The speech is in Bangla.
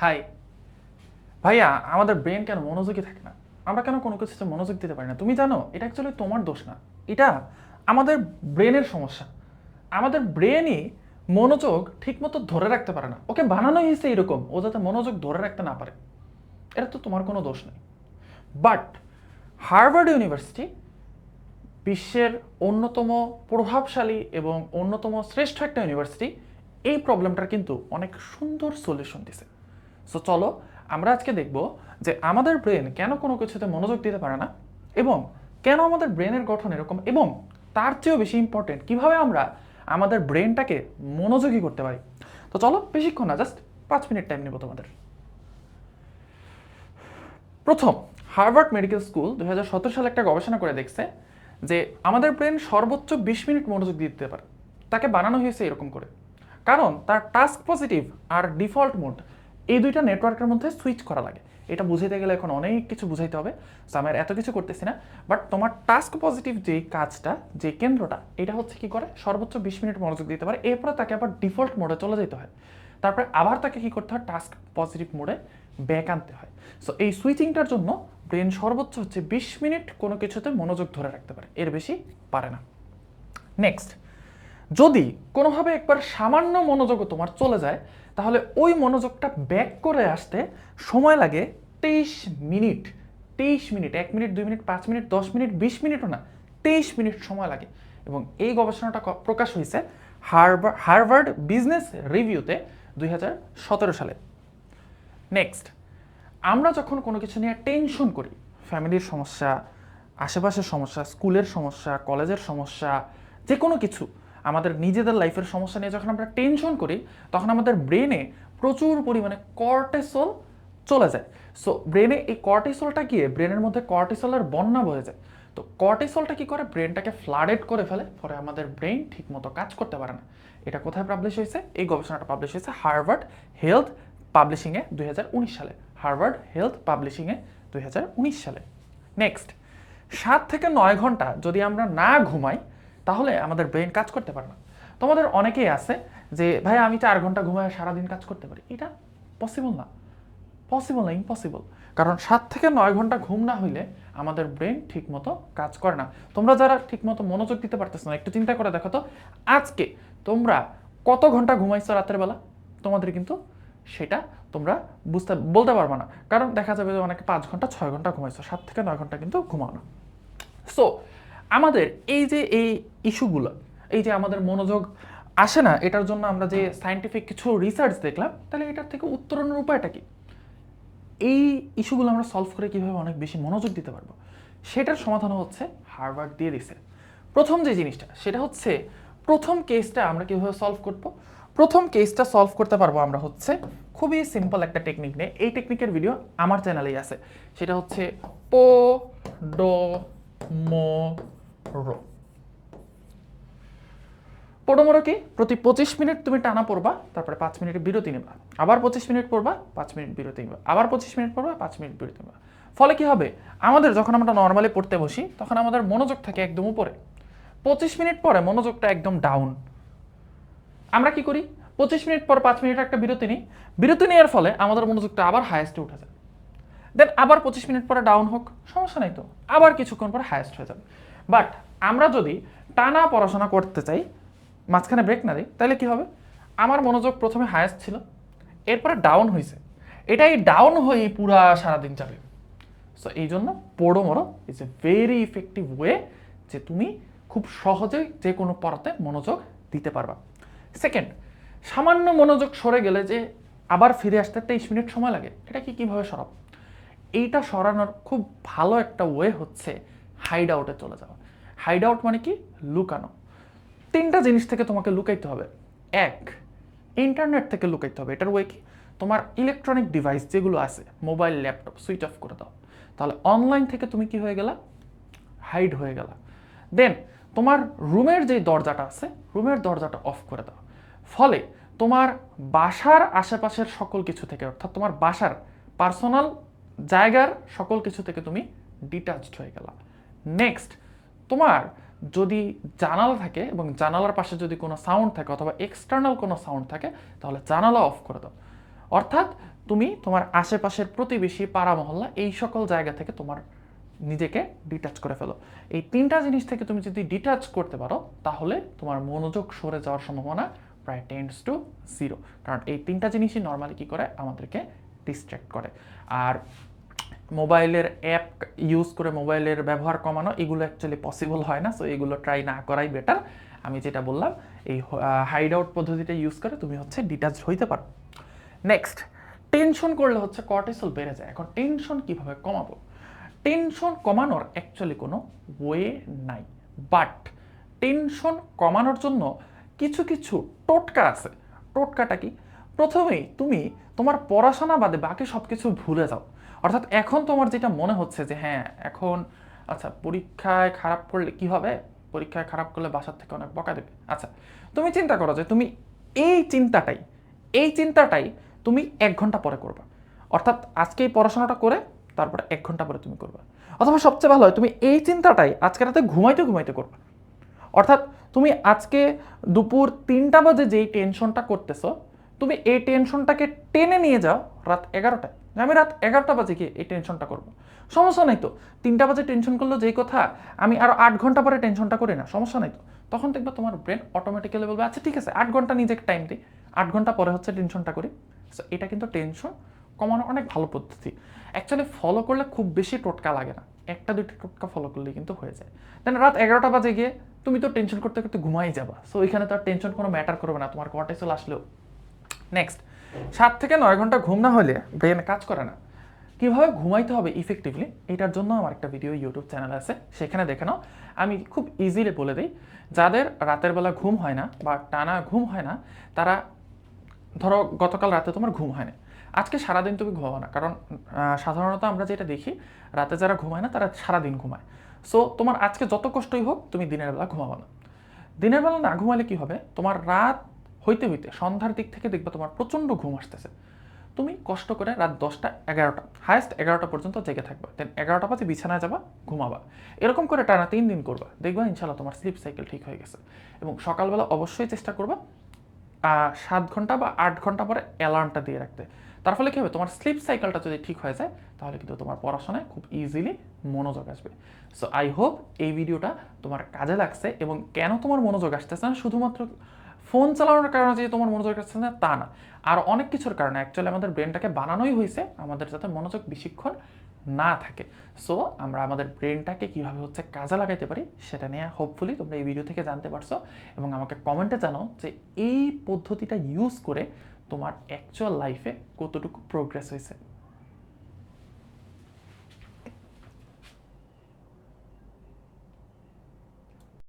হাই ভাইয়া, আমাদের ব্রেন কেন মনোযোগী থাকে না? আমরা কেন কোনো কিছুতে মনোযোগ দিতে পারি না? তুমি জানো, এটা অ্যাকচুয়ালি তোমার দোষ না। এটা আমাদের ব্রেনের সমস্যা। আমাদের ব্রেনই মনোযোগ ঠিকমতো ধরে রাখতে পারে না। ওকে বানানো হয়েছে এরকম ও যাতে মনোযোগ ধরে রাখতে না পারে। এটা তো তোমার কোনো দোষ নেই। বাট হার্ভার্ড ইউনিভার্সিটি বিশ্বের অন্যতম প্রভাবশালী এবং অন্যতম শ্রেষ্ঠ একটা ইউনিভার্সিটি এই প্রবলেমটার কিন্তু অনেক সুন্দর সলিউশন দিছে। সো চলো আমরা আজকে দেখব যে আমাদের ব্রেন কেন কোনো কিছুতে মনোযোগ দিতে পারে না এবং কেন আমাদের ব্রেনের গঠন এরকম এবং তার চেয়েও বেশি ইম্পর্টেন্ট কীভাবে আমরা আমাদের ব্রেনটাকে মনোযোগী করতে পারি। তো চলো বেশিক্ষণ না জাস্ট পাঁচ মিনিট টাইম নেব তোমাদের। প্রথম, হার্ভার্ড মেডিকেল স্কুল দু হাজার সতেরো সালে একটা গবেষণা করে দেখছে যে আমাদের ব্রেন সর্বোচ্চ বিশ মিনিট মনোযোগ দিতে পারে। তাকে বানানো হয়েছে এরকম করে। কারণ তার টাস্ক পজিটিভ আর ডিফল্ট মোড এই দুইটা নেটওয়ার্কের মধ্যে সুইচ করা লাগে। এটা বুঝাইতে গেলে এখন অনেক কিছু বুঝাইতে হবে। সো আমি এত কিছু করতেছি না। বাট তোমার টাস্ক পজিটিভ যে কাজটা, যে কেন্দ্রটা, এটা হচ্ছে কি করে? সর্বোচ্চ বিশ মিনিট মনোযোগ দিতে পারে। এরপরে তাকে আবার ডিফল্ট মোডে চলে যেতে হয়। তারপরে আবার তাকে কি করতে হয়? টাস্ক পজিটিভ মোডে ব্যাক আনতে হয়। সো এই সুইচিংটার জন্য ব্রেন সর্বোচ্চ হচ্ছে বিশ মিনিট কোনো কিছুতে মনোযোগ ধরে রাখতে পারে। এর বেশি পারে না। নেক্সট যদি কোনোভাবে একবার সামান্য মনোযোগও তোমার চলে যায়, তাহলে ওই মনোযোগটা ব্যাক করে আসতে সময় লাগে তেইশ মিনিট। তেইশ মিনিট, এক মিনিট, দুই মিনিট, পাঁচ মিনিট, দশ মিনিট, বিশ মিনিটও না, তেইশ মিনিট সময় লাগে। এবং এই গবেষণাটা প্রকাশ হয়েছে হার্ভার্ড হার্ভার্ড বিজনেস রিভিউতে দুই হাজার সতেরো সালে। নেক্সট, আমরা যখন কোনো কিছু নিয়ে টেনশন করি, ফ্যামিলির সমস্যা, আশেপাশের সমস্যা, স্কুলের সমস্যা, কলেজের সমস্যা যে কোনো কিছু আমাদের নিজেদের লাইফের সমস্যা নিয়ে যখন আমরা টেনশন করি, তখন আমাদের ব্রেনে প্রচুর পরিমাণে কর্টেসল চলে যায়। সো ব্রেনে এই কর্টিসলটা গিয়ে ব্রেনের মধ্যে কর্টিসলের বন্যা বয়ে যায়। তো কর্টিসলটা কি করে? ব্রেনটাকে ফ্লাডেড করে ফেলে পরে আমাদের ব্রেন ঠিকমতো কাজ করতে পারে না। এটা কোথায় পাবলিশ হয়েছে? এই গবেষণাটা পাবলিশ হয়েছে হার্ভার্ড হেলথ পাবলিশিংয়ে দুই হাজার উনিশ সালে। হার্ভার্ড হেলথ পাবলিশিংয়ে দুই হাজার উনিশ সালে। নেক্সট সাত থেকে নয় ঘণ্টা যদি আমরা না ঘুমাই তাহলে আমাদের ব্রেন কাজ করতে পারে না। তোমাদের অনেকেই আছে যে, ভাই, আমি চার ঘণ্টা ঘুমায় সারাদিন কাজ করতে পারি। এটা পসিবল না। পসিবল না ইম্পসিবল কারণ সাত থেকে নয় ঘণ্টা ঘুম না হইলে আমাদের ব্রেন ঠিকমতো কাজ করে না। তোমরা যারা ঠিকমতো মনোযোগ দিতে পারতেছ না, একটু চিন্তা করে দেখো তো, আজকে তোমরা কত ঘণ্টা ঘুমাইছো রাতের বেলা? তোমাদের কিন্তু সেটা তোমরা বুঝতে, বলতে পারবে না। কারণ দেখা যাবে যে অনেকে পাঁচ ঘণ্টা, ছয় ঘণ্টা ঘুমাইছো, সাত থেকে নয় ঘণ্টা কিন্তু ঘুমাও না। সো আমাদের এই যে এই ইস্যুগুলো, এই যে আমাদের মনোযোগ আসে না, এটার জন্য আমরা যে সায়েন্টিফিক কিছু রিসার্চ দেখলাম, তাহলে এটার থেকে উত্তরণের উপায়টা কি? এই ইস্যুগুলো আমরা সলভ করে কীভাবে অনেক বেশি মনোযোগ দিতে পারব? সেটার সমাধান হচ্ছে হার্ভার্ড দিয়ে দিছে প্রথম যে জিনিসটা, সেটা হচ্ছে প্রথম কেসটা আমরা কীভাবে সলভ করব? প্রথম কেসটা সলভ করতে পারব আমরা হচ্ছে খুবই সিম্পল একটা টেকনিক নিয়ে। এই টেকনিকের ভিডিও আমার চ্যানেলেই আছে। সেটা হচ্ছে পো ডো মো রো পোডোমোরো কি প্রতি পঁচিশ মিনিট তুমি টানা পড়বা, তারপরে পাঁচ মিনিট বিরতি নেবা। আবার পঁচিশ মিনিট পড়বা, পাঁচ মিনিট বিরতি নেবা। আবার পঁচিশ মিনিট পড়বা, পাঁচ মিনিট বিরতি নেবা। ফলে কি হবে? আমাদের যখন আমরা নর্মালি পড়তে বসি, তখন আমাদের মনোযোগ থাকে একদম উপরে। পঁচিশ মিনিট পরে মনোযোগটা একদম ডাউন আমরা কি করি? পঁচিশ মিনিট পর পাঁচ মিনিট একটা বিরতি নিই। বিরতি নেওয়ার ফলে আমাদের মনোযোগটা আবার হায়েস্টে উঠে যায়। দেন আবার পঁচিশ মিনিট পরে ডাউন হোক, সমস্যা নাই তো। আবার কিছুক্ষণ পরে হায়েস্ট হয়ে যাবে। বাট আমরা যদি টানা পড়াশোনা করতে চাই, মাঝখানে ব্রেক না দিই, তাহলে কি হবে? আমার মনোযোগ প্রথমে হায়েস্ট ছিল, এরপরে ডাউন হয়েছে এটাই ডাউন হয়ে পুরা সারাদিন যাবে। সো এই জন্য Pomodoro is a very effective way যে তুমি খুব সহজেই যে কোনো পড়াতে মনোযোগ দিতে পারবা। সেকেন্ড সামান্য মনোযোগ সরে গেলে যে আবার ফিরে আসতে তেইশ মিনিট সময় লাগে, এটা কি কীভাবে সরাব? এইটা সরানোর খুব ভালো একটা ওয়ে হচ্ছে হাইড আউটে চলে যাওয়া। হাইড আউট মানে কি? লুকানো। তিনটা জিনিস থেকে তোমাকে লুকাইতে হবে। এক ইন্টারনেট থেকে লুকাইতে হবে। এটার ওয়ে কি? তোমার ইলেকট্রনিক ডিভাইস যেগুলো আছে মোবাইল ল্যাপটপ সুইচ অফ করে দাও। তাহলে অনলাইন থেকে তুমি কি হয়ে গেলা? হাইড হয়ে গেলা। দেন তোমার রুমের যে দরজাটা আছে রুমের দরজাটা অফ করে দাও। ফলে, তোমার বাসার আশেপাশের সকল কিছু থেকে, অর্থাৎ তোমার বাসার পার্সোনাল জায়গার সকল কিছু থেকে তুমি ডিটাচড হয়ে গেলা। নেক্সট তোমার যদি জানালা থাকে এবং জানালার পাশে যদি কোনো সাউন্ড থাকে অথবা এক্সটার্নাল কোনো সাউন্ড থাকে, তাহলে জানালা অফ করে দাও। অর্থাৎ তুমি তোমার আশেপাশের প্রতিবেশী, পাড়া, মহল্লা এই সকল জায়গা থেকে তোমার নিজেকে ডিটাচ করে ফেলো। এই তিনটা জিনিস থেকে তুমি যদি ডিটাচ করতে পারো, তাহলে তোমার মনোযোগ সরে যাওয়ার সম্ভাবনা প্রায় টেন্স টু জিরো কারণ এই তিনটা জিনিসই নর্মালি কী করে? আমাদেরকে ডিস্ট্র্যাক্ট করে। আর মোবাইলের অ্যাপ ইউজ করে মোবাইলের ব্যবহার কমানো, এগুলো অ্যাকচুয়ালি পসিবল হয় না সো এগুলো ট্রাই না করাই বেটার আমি যেটা বললাম, এই হাইড আউট পদ্ধতিটা ইউজ করে তুমি হচ্ছে ডিটাচ হইতে পারো। নেক্সট টেনশন করলে হচ্ছে কর্টিসল বেড়ে যায়। এখন টেনশন কীভাবে কমাবো? টেনশন কমানোর অ্যাকচুয়ালি কোনো ওয়ে নাই। বাট টেনশন কমানোর জন্য কিছু কিছু টোটকা আছে। টোটকাটা কি? প্রথমেই তুমি তোমার পড়াশোনা বাদে বাকি সব কিছু ভুলে যাও। অর্থাৎ এখন তোমার যেটা মনে হচ্ছে যে হ্যাঁ এখন আচ্ছা পরীক্ষায় খারাপ করলে কি হবে? পরীক্ষায় খারাপ করলে বাসার থেকে অনেক বকা দেবে। আচ্ছা তুমি চিন্তা করো যে তুমি এই চিন্তাটাই এই চিন্তাটাই তুমি এক ঘণ্টা পরে করবা। অর্থাৎ আজকে এই পড়াশোনাটা করে তারপরে এক ঘণ্টা পরে তুমি করবা। অথবা সবচেয়ে ভালো হয়, তুমি এই চিন্তাটাই আজকে রাতে ঘুমাইতে ঘুমাইতে করবা। অর্থাৎ তুমি আজকে দুপুর তিনটা বাজে যেই টেনশনটা করতেছো তুমি এই টেনশনটাকে টেনে নিয়ে যাও রাত এগারোটায়। আমি রাত এগারোটা বাজে গিয়ে এই টেনশনটা করব। সমস্যা নাই তো। তিনটা বাজে টেনশন করল যেই কথা, আমি আরও আট ঘণ্টা পরে টেনশনটা করি না, সমস্যা নাই তো। তখন দেখবে তোমার ব্রেন অটোমেটিক্যালি বলবে আচ্ছা ঠিক আছে, আট ঘণ্টা নিজেকে টাইম দিই। আট ঘণ্টা পরে হচ্ছে টেনশনটা করি। সো এটা কিন্তু টেনশন কমানোর অনেক ভালো পদ্ধতি। অ্যাকচুয়ালি ফলো করলে খুব বেশি টোটকা লাগে না। একটা, দুইটা টোটকা ফলো করলেই কিন্তু হয়ে যায়। দেন রাত এগারোটা বাজে গিয়ে তুমি তো টেনশন করতে করতে ঘুমাই যাবা। সো ওইখানে তো আর টেনশন কোনো ম্যাটার করবে না। তোমার কর্টিসল আসলেও। নেক্সট সাত থেকে নয় ঘণ্টা ঘুম না হলে ব্রেন কাজ করে না। কীভাবে ঘুমাইতে হবে ইফেক্টিভলি এটার জন্য আমার একটা ভিডিও ইউটিউব চ্যানেল আছে, সেখানে দেখে নাও। আমি খুব ইজিলি বলে দিই, যাদের রাতের বেলা ঘুম হয় না বা টানা ঘুম হয় না, তারা ধরো গতকাল রাতে তোমার ঘুম হয় না আজকে সারাদিন তুমি ঘুমাবো না, কারণ সাধারণত আমরা যেটা দেখি, রাতে যারা ঘুমায় না, তারা সারাদিন ঘুমায়। সো তোমার আজকে যত কষ্টই হোক, তুমি দিনের বেলা ঘুমাবো না। দিনের বেলা না ঘুমালে কি হবে? তোমার রাত হইতে হইতে সন্ধ্যার দিক থেকে দেখবে তোমার প্রচণ্ড ঘুম আসতেছে। তুমি কষ্ট করে রাত দশটা, এগারোটা হায়েস্ট এগারোটা পর্যন্ত জেগে থাকবে। দেন এগারোটা বাজে বিছানায় যাবা, ঘুমাবা। এরকম করে টানা তিন দিন করবা। দেখবা ইনশাল্লাহ তোমার স্লিপ সাইকেল ঠিক হয়ে গেছে। এবং সকালবেলা অবশ্যই চেষ্টা করবা সাত ঘণ্টা বা আট ঘণ্টা পরে অ্যালার্মটা দিয়ে রাখতে। তার ফলে কী হবে? তোমার স্লিপ সাইকেলটা যদি ঠিক হয়ে যায়, তাহলে কিন্তু তোমার পড়াশোনায় খুব ইজিলি মনোযোগ আসবে। সো আই হোপ এই ভিডিওটা তোমার কাজে লাগছে এবং কেন তোমার মনোযোগ আসতেছে না? শুধুমাত্র ফোন চালানোর কারণে যে তোমার মনোযোগ আসছে না, তা না। আর অনেক কিছুর কারণে অ্যাকচুয়ালি আমাদের ব্রেনটাকে বানানোই হয়েছে, আমাদের যাতে মনোযোগ বেশিক্ষণ না থাকে। সো আমরা আমাদের ব্রেনটাকে কীভাবে হচ্ছে কাজে লাগাইতে পারি, সেটা নিয়ে হোপফুলি তোমরা এই ভিডিও থেকে জানতে পারছ এবং আমাকে কমেন্টে জানাও যে এই পদ্ধতিটা ইউজ করে তোমার অ্যাকচুয়াল লাইফে কতটুকু প্রোগ্রেস হয়েছে।